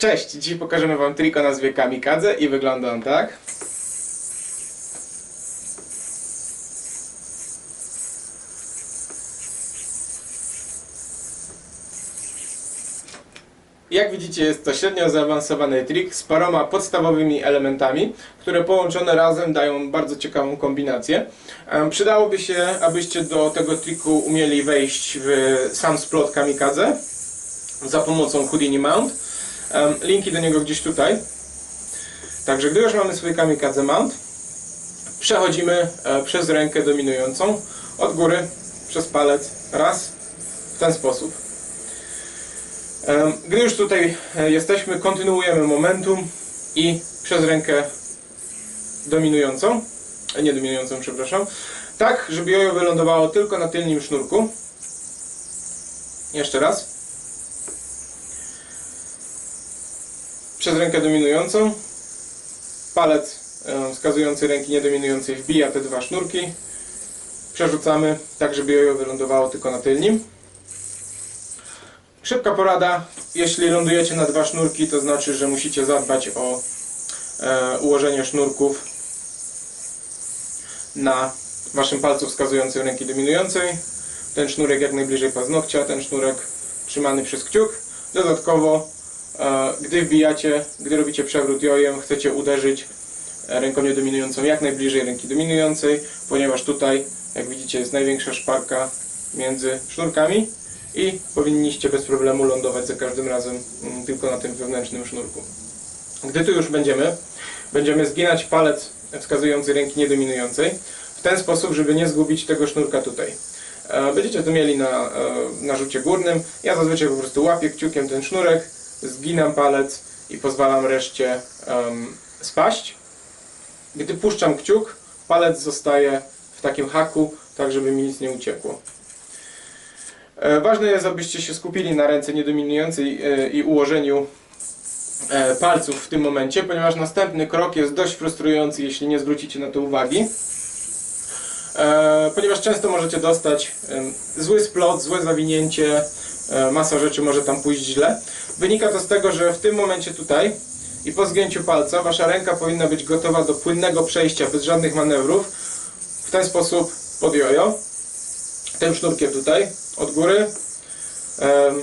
Cześć! Dzisiaj pokażemy Wam trik o nazwie Kamikadze i wygląda on tak. Jak widzicie jest to średnio zaawansowany trik z paroma podstawowymi elementami, które połączone razem dają bardzo ciekawą kombinację. Przydałoby się, abyście do tego triku umieli wejść w sam splot Kamikadze za pomocą Houdini Mount. Linki do niego gdzieś tutaj. Także gdy już mamy swój kamikadze mount, przechodzimy e, przez rękę dominującą od góry przez palec raz w ten sposób. Gdy już tutaj e, jesteśmy, kontynuujemy momentum i przez rękę dominującą, e, nie dominującą, przepraszam, tak, żeby jojo wylądowało tylko na tylnym sznurku. Jeszcze raz. Przez rękę dominującą. Palec e, wskazujący ręki niedominującej wbija te dwa sznurki. Przerzucamy tak, żeby jojo wylądowało tylko na tylnim. Szybka porada. Jeśli lądujecie na dwa sznurki, to znaczy, że musicie zadbać o e, ułożenie sznurków na waszym palcu wskazującym ręki dominującej. Ten sznurek jak najbliżej paznokcia, ten sznurek trzymany przez kciuk. Dodatkowo Gdy wbijacie, gdy robicie przewrót jojem, chcecie uderzyć e, ręką niedominującą jak najbliżej ręki dominującej, ponieważ tutaj, jak widzicie, jest największa szparka między sznurkami i powinniście bez problemu lądować za każdym razem mm, tylko na tym wewnętrznym sznurku. Gdy tu już będziemy, będziemy zginać palec wskazujący ręki niedominującej w ten sposób, żeby nie zgubić tego sznurka tutaj. E, Będziecie to mieli na e, narzucie górnym. Ja zazwyczaj po prostu łapię kciukiem ten sznurek, zginam palec i pozwalam reszcie em, spaść. Gdy puszczam kciuk, palec zostaje w takim haku, tak żeby mi nic nie uciekło. E, Ważne jest, abyście się skupili na ręce niedominującej e, i ułożeniu e, palców w tym momencie, ponieważ następny krok jest dość frustrujący, jeśli nie zwrócicie na to uwagi. Ponieważ często możecie dostać zły splot, złe zawinięcie, masa rzeczy może tam pójść źle. Wynika to z tego, że w tym momencie tutaj i po zgięciu palca wasza ręka powinna być gotowa do płynnego przejścia bez żadnych manewrów. W ten sposób pod jojo. Tym sznurkiem tutaj od góry.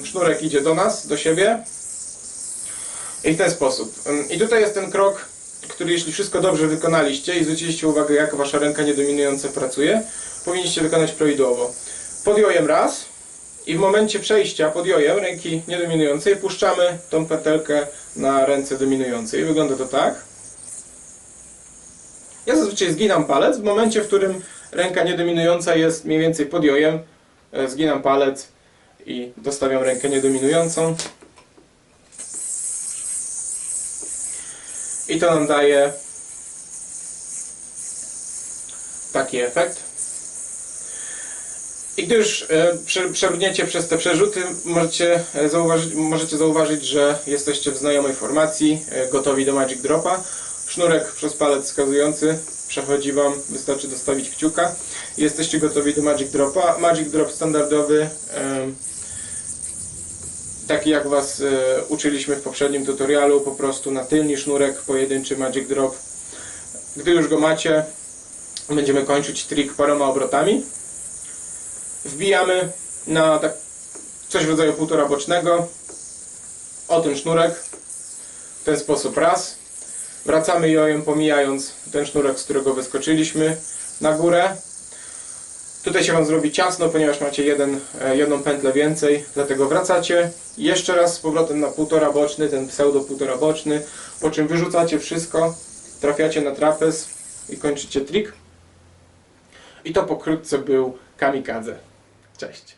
Sznurek idzie do nas, do siebie. I w ten sposób. I tutaj jest ten krok, który jeśli wszystko dobrze wykonaliście i zwróciliście uwagę jak wasza ręka niedominująca pracuje, powinniście wykonać prawidłowo. Pod jojem raz i w momencie przejścia pod jojem ręki niedominującej puszczamy tą pętelkę na ręce dominującej. Wygląda to tak. Ja zazwyczaj zginam palec w momencie, w którym ręka niedominująca jest mniej więcej pod jojem. e, Zginam palec i dostawiam rękę niedominującą. I to nam daje taki efekt. I gdy już e, prze- przebrniecie przez te przerzuty, możecie e, zauważyć, możecie zauważyć, że jesteście w znajomej formacji, e, gotowi do Magic Dropa. Sznurek przez palec wskazujący przechodzi Wam, wystarczy dostawić kciuka. Jesteście gotowi do Magic Dropa. Magic Drop standardowy, em, taki jak Was e, uczyliśmy w poprzednim tutorialu, po prostu na tylny sznurek, pojedynczy Magic Drop. Gdy już go macie, będziemy kończyć trik paroma obrotami. Wbijamy na tak coś w rodzaju półtora bocznego o ten sznurek w ten sposób raz. Wracamy jojem pomijając ten sznurek, z którego wyskoczyliśmy na górę. Tutaj się Wam zrobi ciasno, ponieważ macie jeden, e, jedną pętlę więcej, dlatego wracacie. Jeszcze raz z powrotem na półtora boczny, ten pseudo półtora boczny, po czym wyrzucacie wszystko, trafiacie na trapez i kończycie trik. I to pokrótce był kamikadze. Cześć.